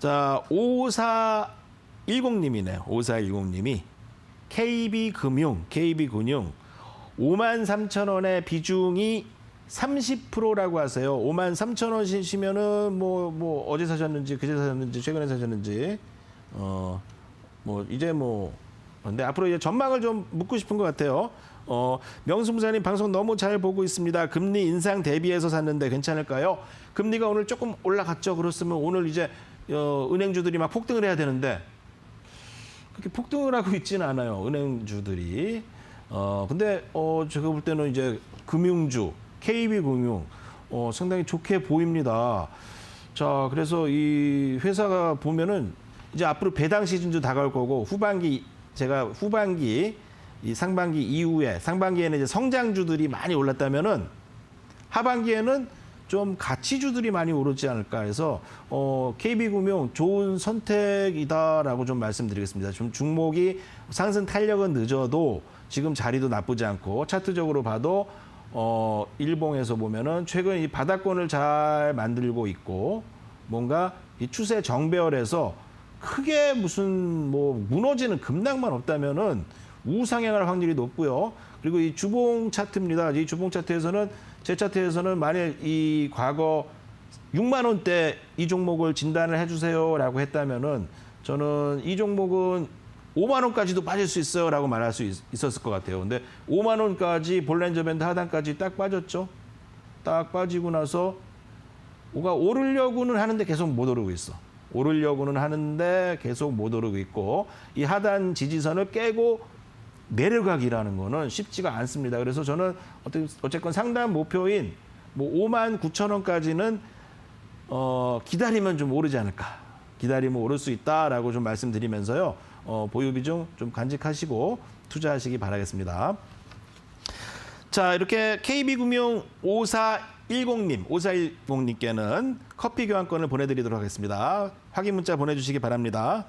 자, 5410님이네요. 5410님이 KB금융, KB금융 5만 3천 원의 비중이 30%라고 하세요. 5만 3천 원 시면은 뭐, 뭐, 어제 사셨는지, 그제 사셨는지, 최근에 사셨는지, 어, 뭐, 이제 뭐, 근데 앞으로 이제 전망을 좀 묻고 싶은 것 같아요. 어, 명수무사님 방송 너무 잘 보고 있습니다. 금리 인상 대비해서 샀는데 괜찮을까요? 금리가 오늘 조금 올라갔죠. 그렇으면 오늘 이제 어, 은행주들이 막 폭등을 해야 되는데 그렇게 폭등을 하고 있지는 않아요. 은행주들이. 어, 근데 어, 제가 볼 때는 이제 금융주, KB금융 어, 상당히 좋게 보입니다. 자, 그래서 이 회사가 보면은 이제 앞으로 배당 시즌도 다가올 거고 후반기 제가 후반기 이 상반기 이후에 상반기에는 이제 성장주들이 많이 올랐다면은 하반기에는 좀 가치주들이 많이 오르지 않을까 해서 어, KB금융 좋은 선택이다라고 좀 말씀드리겠습니다. 좀 중목이 상승 탄력은 늦어도 지금 자리도 나쁘지 않고 차트적으로 봐도 어, 일봉에서 보면은 최근 이 바닥권을 잘 만들고 있고 뭔가 이 추세 정배열에서 크게 무슨 뭐 무너지는 급락만 없다면은 우상향할 확률이 높고요. 그리고 이 주봉 차트입니다. 이 주봉 차트에서는 제 차트에서는 만약 이 과거 6만 원대 이 종목을 진단을 해주세요라고 했다면은 저는 이 종목은 5만 원까지도 빠질 수 있어요라고 말할 수 있, 있었을 것 같아요. 근데 5만 원까지 볼렌저 밴드 하단까지 딱 빠졌죠. 딱 빠지고 나서 뭐가 오르려고는 하는데 계속 못 오르고 있어. 오르려고는 하는데 계속 못 오르고 있고 이 하단 지지선을 깨고 내려가기라는 거는 쉽지가 않습니다. 그래서 저는 어쨌건 상단 목표인 뭐 5만 9천 원까지는 어, 기다리면 좀 오르지 않을까. 기다리면 오를 수 있다라고 좀 말씀드리면서요. 어, 보유 비중 좀 간직하시고 투자하시기 바라겠습니다. 자, 이렇게 KB금융 5410님, 5410님께는 커피 교환권을 보내드리도록 하겠습니다. 확인 문자 보내주시기 바랍니다.